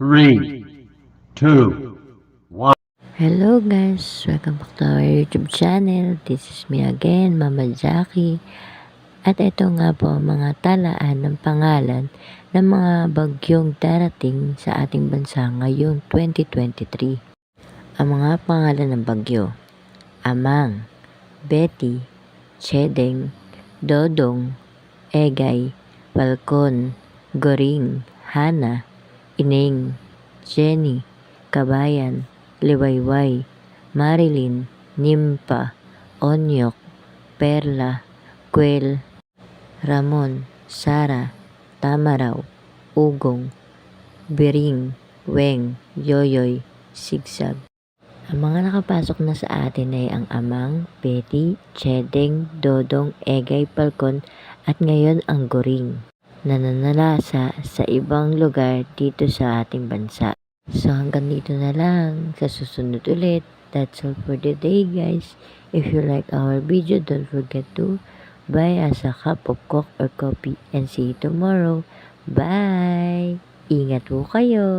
three, two, one. Hello guys, welcome back to our YouTube channel. This is me again, Mama Jackie. At ito nga po ang mga talaan ng pangalan ng mga bagyong darating sa ating bansa ngayong 2023. Ang mga pangalan ng bagyo, Amang, Betty, Chedeng, Dodong, Egay, Falcon, Goring, Hana, Ining, Jenny, Kabayan, Liwayway, Marilyn, Nimpa, Onyok, Perla, Kwel, Ramon, Sara, Tamaraw, Ugong, Biring, Weng, Yoyoy, Sigsag. Ang mga nakapasok na sa atin ay ang Amang, Betty, Chedeng, Dodong, Egay, Palcon at ngayon ang Goring na nanalasa sa ibang lugar dito sa ating bansa. So hanggang dito na lang. Sa susunod ulit. That's all for the day guys. If you like our video, don't forget to buy us a cup of coke or coffee and see you tomorrow. Bye! Ingat po kayo!